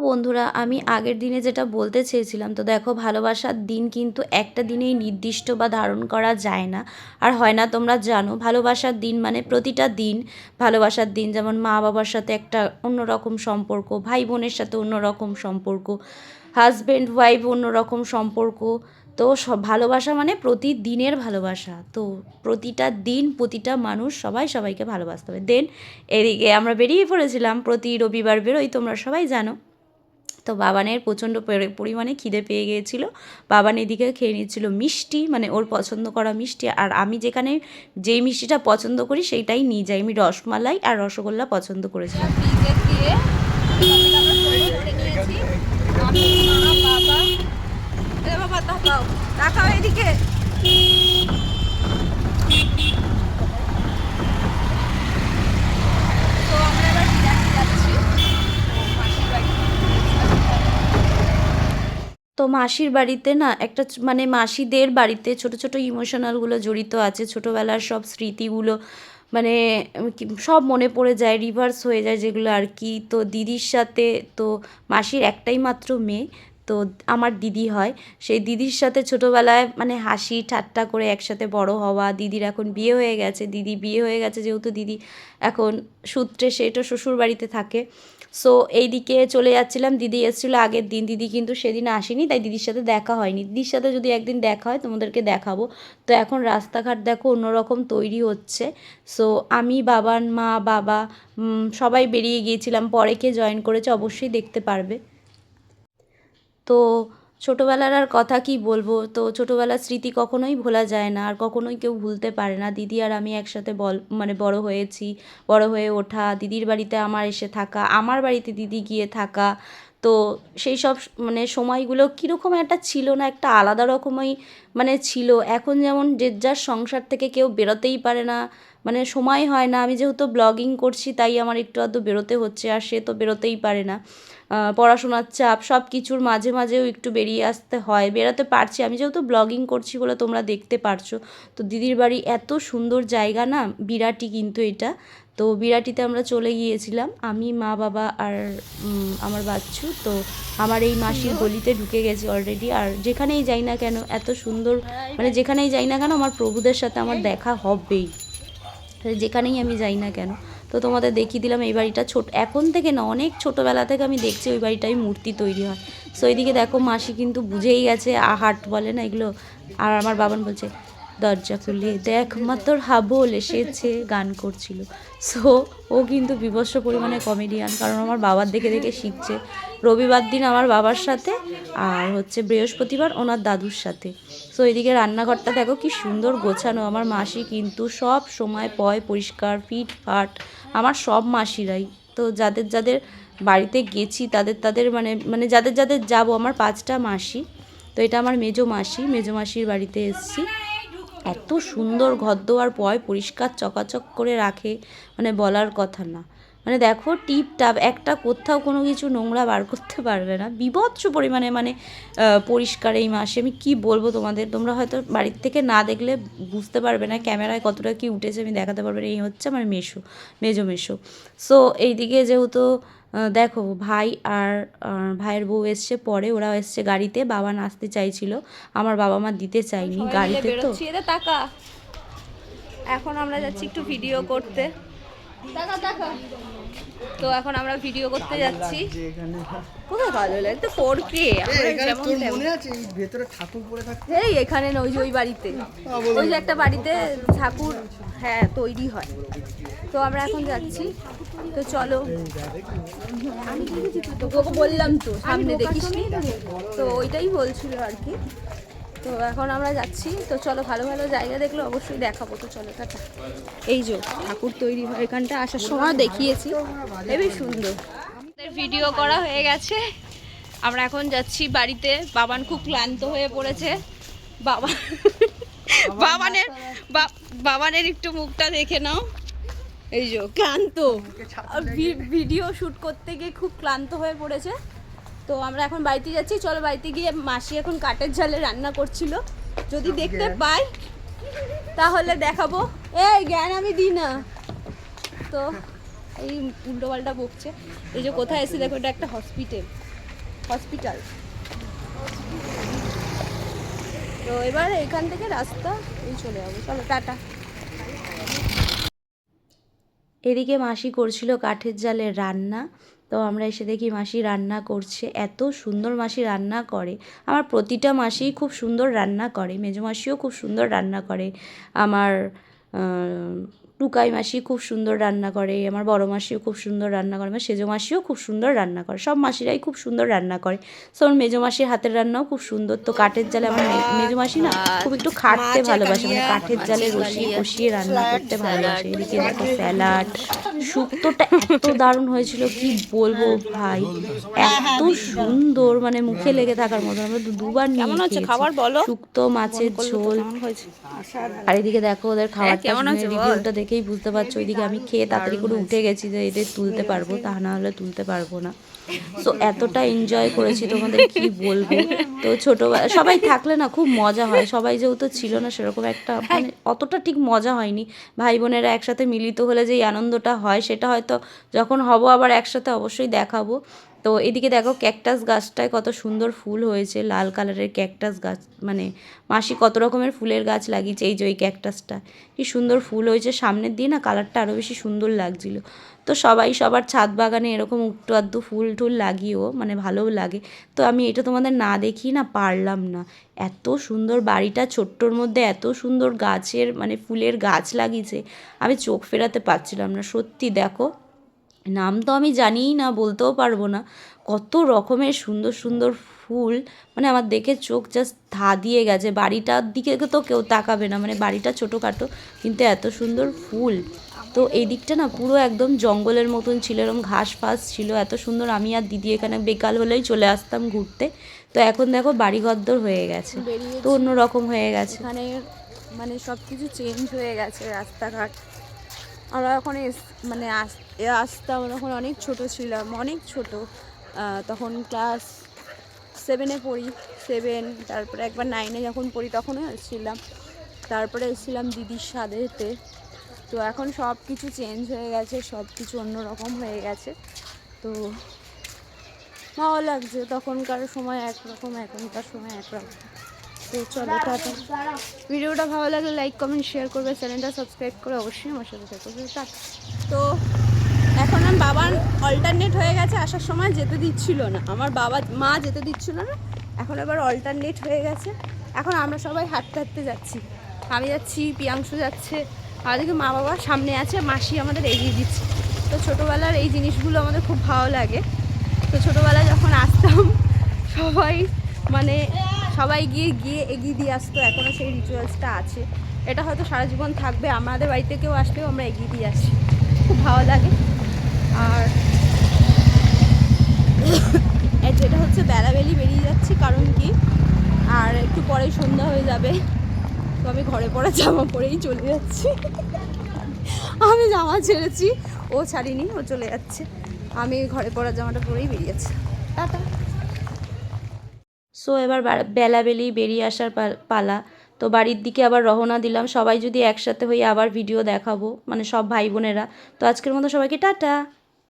বন্ধুরা, আমি আগের দিনে যেটা বলতে চেয়েছিলাম, তো দেখো ভালোবাসার দিন কিন্তু একটা দিনেই নির্দিষ্ট বা ধারণ করা যায় না। আর হয় না তোমরা জানো, ভালোবাসার দিন মানে প্রতিটা দিন। ভালোবাসার দিন যেমন মা বাবার সাথে একটা অন্যরকম সম্পর্ক ভাই বোনের সাথে অন্যরকম সম্পর্ক হাজব্যান্ড ওয়াইফ অন্যরকম সম্পর্ক। তো সব, ভালোবাসা মানে প্রতিদিনের ভালোবাসা। তো প্রতিটা দিন, প্রতিটা মানুষ সবাই সবাইকে ভালোবাসতে হবে। দেন এদিকে আমরা বেরিয়ে পড়েছিলাম, প্রতি রবিবার বেরোই, তোমরা সবাই জানো। তো বাবানের প্রচণ্ড পরিমাণে খিদে পেয়ে গিয়েছিল। বাবান এদিকে খেয়ে নিচ্ছিল মিষ্টি মানে ওর পছন্দ করা মিষ্টি। আর আমি যেখানে যেই মিষ্টিটা পছন্দ করি সেইটাই নিয়ে যাই। আমি রসমালাই আর রসগোল্লা পছন্দ করেছিলাম। বাবা এদিকে তো আমরা এবার বিরাট যাচ্ছি মাসির বাড়ি তো মাসির বাড়িতে না একটা মানে মাসিদের বাড়িতে ছোট ছোট ইমোশনালগুলো জড়িত আছে। ছোটোবেলার সব স্মৃতিগুলো মানে সব মনে পড়ে যায় রিভার্স হয়ে যায় যেগুলো আর কি। তো দিদির সাথে তো মাসির একটাই মাত্র মেয়ে, তো আমার দিদি হয়। সেই দিদির সাথে ছোটোবেলায় মানে হাসি ঠাট্টা করে একসাথে বড় হওয়া, দিদির এখন বিয়ে হয়ে গেছে, দিদি বিয়ে হয়ে গেছে যেহেতু দিদি এখন সূত্রে সেটা শ্বশুর বাড়িতে থাকে। সো এই দিকে চলে যাচ্ছিলাম। দিদি এসেছিল আগের দিন। দিদি কিন্তু সেদিন আসেনি, তাই দিদির সাথে দেখা হয়নি। দিদির সাথে যদি একদিন দেখা হয়, তোমাদেরকে দেখাবো। তো এখন রাস্তাঘাট দেখো, অন্যরকম তৈরি হচ্ছে। সো আমি, বাবার মা, বাবা সবাই বেরিয়ে গিয়েছিলাম। পরে কে জয়েন করেছে, অবশ্যই দেখতে পারবে। তো ছোটোবেলার আর কথা কি বলব? তো ছোটোবেলার স্মৃতি কখনোই ভোলা যায় না, আর কখনোই কেউ ভুলতে পারে না। দিদি আর আমি একসাথে বল মানে বড় হয়েছি, বড় হয়ে ওঠা, দিদির বাড়িতে আমার এসে থাকা, আমার বাড়িতে দিদি গিয়ে থাকা। তো সেই সব মানে সময়গুলো কীরকম একটা ছিল না, একটা আলাদা রকমই মানে ছিল। এখন যেমন যে যার সংসার থেকে কেউ বেরোতেই পারে না মানে সময় হয় না। আমি যেহেতু ব্লগিং করছি, তাই আমার একটু আধটু বেরোতে হচ্ছে, আর সে তো বেরোতেই পারে না। পড়াশোনার চাপ সব কিছুর মাঝে মাঝেও একটু বেরিয়ে আসতে হয়, বেরোতে পারছি। আমি যেহেতু ব্লগিং করছি বলে তোমরা দেখতে পারছ। তো দিদির বাড়ি এত সুন্দর জায়গা না বিরাটি কিন্তু এটা। তো বিরাটিতে আমরা চলে গিয়েছিলাম। আমি, মা, বাবা আর আমার বাচ্চু। তো আমার এই মাসির গলিতে ঢুকে গেছি অলরেডি আর যেখানেই যাই না কেন, এত সুন্দর মানে যেখানেই যাই না কেন, আমার প্রভুদের সাথে আমার দেখা হবেই। যেখানেই আমি যাই না কেন। তো তোমাদের দেখিয়ে দিলাম এই বাড়িটা ছোট। এখন থেকে না, অনেক ছোটোবেলা থেকে আমি দেখছি ওই বাড়িটাই মূর্তি তৈরি হয়। সো এইদিকে দেখো মাসি কিন্তু বুঝেই গেছে আহাট বলে না এগুলো। আর আমার বাবান বলছে দরজা খুলে দেখ মা তোর হাবল এসেছে, গান করছিল। সো ও কিন্তু বিভৎস পরিমাণে কমেডিয়ান কারণ আমার বাবার দেখে দেখে শিখছে। রবিবার দিন আমার বাবার সাথে আর হচ্ছে বৃহস্পতিবার ওনার দাদুর সাথে। সো এদিকে রান্নাঘরটা দেখো কি সুন্দর গোছানো। আমার মাসি কিন্তু সব সময় পয়, পরিষ্কার, ফিট, ফাট। আমার সব মাসিরাই। তো যাদের যাদের বাড়িতে গেছি, তাদের তাদের মানে মানে যাদের যাদের যাব, আমার পাঁচটা মাসি। তো এটা আমার মেজো মাসি, মেজো মাসির বাড়িতে এসেছি। এত সুন্দর ঘর ঘরদোয়ার পয় পরিষ্কার চকাচক করে রাখে মানে বলার কথা না। মানে দেখো টিপ টাপ, একটা কোথাও কোনো কিছু নোংরা বার করতে পারবে না। বিভৎস পরিমাণে মানে পরিষ্কার এই মাসে। আমি কি বলব তোমাদের? তোমরা হয়তো বাড়ির থেকে না দেখলে বুঝতে পারবে না ক্যামেরায় কতটা কি উঠেছে, আমি দেখাতে পারবে না। এই হচ্ছে আমার মেশো, মেজো মেশো। সো এইদিকে যেহেতু দেখো ভাই আর ভাইয়ের বউ এসছে পরে ওরা এসছে গাড়িতে বাবা নাচতে চাইছিল আমার বাবা মা দিতে চাইনি গাড়িতে তো। টাকা এখন আমরা যাচ্ছি একটু ভিডিও করতে। তো এখন আমরা ভিডিও করতে যাচ্ছি। কোথায় কাজ হলো তো ফোর কে এই এখানে না ওই যে ওই বাড়িতে। ওই যে একটা বাড়িতে ঠাকুর হ্যাঁ তৈরি হয়। তো আমরা এখন যাচ্ছি। তো চলো। তোকে বললাম তো সামনে দেখিস তো ওইটাই বলছিল আর কি। তো এখন আমরা যাচ্ছি। তো চলো ভালো ভালো জায়গা দেখলে অবশ্যই দেখাবো। তো চলো টাটা। এই যে ঠাকুর তৈরি হয়। এখানটা আসার সময় দেখিয়েছি। হেবি সুন্দর। আমাদের ভিডিও করা হয়ে গেছে। আমরা এখন যাচ্ছি বাড়িতে। বাবান খুব ক্লান্ত হয়ে পড়েছে। বাবা বাবানের বাবানের একটু মুখটা দেখে নাও। এই যে ক্লান্ত। ভিডিও শুট করতে গিয়ে খুব ক্লান্ত হয়ে পড়েছে। তো আমরা এখন বাড়িতে যাচ্ছি। চলো বাড়িতে গিয়ে মাসি এখন কাঠের ঝালে রান্না করছিল। যদি দেখতে পাই তাহলে দেখাবো। এই জ্ঞান আমি দিই না। তো এই উল্টো পাল্টা বকছে। এই যে কোথায় এসে দেখো এটা একটা হসপিটাল। হসপিটাল। তো এবার এখান থেকে রাস্তা এই চলে যাব। চলো টাটা। এদিকে মাসি করছিল কাঠের জালে রান্না। তো আমরা এসে দেখি মাসি রান্না করছে। এত সুন্দর মাসি রান্না করে। আমার প্রতিটা মাসি খুব সুন্দর রান্না করে। মেজো মাসিও খুব সুন্দর রান্না করে। আমার টুকাই মাসি খুব সুন্দর রান্না করে আমার বড় মাসিও খুব সুন্দর রান্না করে আমার সেজো মাসিও খুব সুন্দর রান্না করে সব মাসিরাই খুব সুন্দর রান্না করে। সো আমার মেজো মাসির হাতের রান্নাও খুব সুন্দর। তো কাঠের জালে আমার মেজো মাসি না খুব একটু খাটতে ভালোবাসে মানে কাঠের জালে রসিয়ে কষিয়ে রান্না করতে ভালোবাসে। এদিকে দেখো স্যালাড শুক্তোটা এত দারুণ হয়েছিল কি বলব ভাই? এত সুন্দর মানে মুখে লেগে থাকার মতন আমরা দুবার নিয়ে খেয়েছি। খাবার বলো? শুক্তো মাছের ঝোল। আর এদিকে দেখো ওদের খাবারটা রিভিউটা দেখেই বুঝতে পারছ ওইদিকে আমি খেয়ে তাড়াতাড়ি করে উঠে গেছি যে এদের তুলতে পারব তা না হলে তুলতে পারব না। সো এতটা এনজয় করেছি তোমাদের কি বলব? তো ছোটবেলা সবাই থাকলে না খুব মজা হয় সবাই যেহেতু ছিল না সেরকম একটা মানে অতটা ঠিক মজা হয়নি। ভাই বোনেরা একসাথে মিলিত হলে যেই আনন্দটা হয় সেটা হয়তো যখন হব আবার একসাথে অবশ্যই দেখাবো। তো এদিকে দেখো ক্যাকটাস গাছটায় কত সুন্দর ফুল হয়েছে, লাল কালারের ক্যাকটাস গাছ মানে মাসি কত রকমের ফুলের গাছ লাগিয়েছে, এই যে ওই ক্যাকটাসটা। কি সুন্দর ফুল হয়েছে, সামনের দিয়ে না কালারটা আরও বেশি সুন্দর লাগছিল। তো সবাই সবার ছাদ বাগানে এরকম একটু আধটু ফুল টুল লাগিয়েও মানে ভালোও লাগে। তো আমি এটা তোমাদের না দেখি না পারলাম না। এত সুন্দর বাড়িটা, ছোট্টর মধ্যে এত সুন্দর গাছের মানে ফুলের গাছ লাগিয়েছে, আমি চোখ ফেরাতে পারছিলাম না। সত্যি দেখো নাম তো আমি জানিই না বলতেও পারব না। কত রকমের সুন্দর সুন্দর ফুল। মানে আমার দেখে চোখ জাস্ট ধা দিয়ে গেছে। বাড়িটার দিকে তো কেউ তাকাবে না। মানে বাড়িটা ছোটোখাটো কিন্তু এত সুন্দর ফুল। তো এই দিকটা না পুরো একদম জঙ্গলের মতন ছিল এরকম ঘাস ফাস ছিল। এত সুন্দর আমি আর দিদি এখানে বেকাল হলেই চলে আসতাম ঘুরতে। তো এখন দেখো বাড়িঘরদর হয়ে গেছে। তো অন্য রকম হয়ে গেছে। এখানে মানে সব কিছু চেঞ্জ হয়ে গেছে রাস্তাঘাট। আমরা এখন মানে এ আসতাম, তখন অনেক ছোট ছিলাম, অনেক ছোট। তখন ক্লাস সেভেনে পড়ি সেভেন তারপরে একবার নাইনে যখন পড়ি, তখনও এসেছিলাম। তারপরে এসেছিলাম দিদির সাথেতে তো এখন সব কিছু চেঞ্জ হয়ে গেছে সব কিছু অন্যরকম হয়ে গেছে। তো ভালো লাগছে, তখনকার সময় একরকম, এখনকার সময় একরকম। তো চলো টাটা। ভিডিওটা ভালো লাগলে লাইক কমেন্ট শেয়ার করবে চ্যানেলটা সাবস্ক্রাইব করে অবশ্যই আমার সাথে থাকবে তো এখন আমার বাবার অল্টারনেট হয়ে গেছে আসার সময় যেতে দিচ্ছিল না। আমার বাবা, মা যেতে দিচ্ছিল না। এখন এবার অল্টারনেট হয়ে গেছে। এখন আমরা সবাই হাঁটতে হাঁটতে যাচ্ছি। আমি যাচ্ছি পিয়াংশু যাচ্ছে। আমাদেরকে মা বাবা সামনে আছে, মাসি আমাদের এগিয়ে দিচ্ছে। তো ছোটোবেলার এই জিনিসগুলো আমাদের খুব ভালো লাগে। তো ছোটোবেলায় যখন আসতাম, সবাই মানে সবাই গিয়ে গিয়ে এগিয়ে দিয়ে আসতো এখনও সেই রিচুয়ালসটা আছে। এটা হয়তো সারা জীবন থাকবে, আমাদের বাড়িতে কেউ আসলেও আমরা এগিয়ে দিয়ে আসি। খুব ভালো লাগে। আর যেটা হচ্ছে বেলাবেলি বেরিয়ে যাচ্ছি, কারণ কি? আর একটু পরেই সন্ধ্যা হয়ে যাবে, তো আমি ঘরে পরে জামা পরেই চলে যাচ্ছি। আমি জামা ছেড়েছি, ও ছাড়িনি, ও চলে যাচ্ছে। আমি ঘরে পরা জামাটা পরেই বেরিয়েছি টাটা। সো এবার বেলাবেলি বেরিয়ে আসার পালা। তো বাড়ির দিকে আবার রওনা দিলাম। সবাই যদি একসাথে হয়ে আবার ভিডিও দেখাবো মানে সব ভাই বোনেরা। তো আজকের মতো সবাইকে টাটা!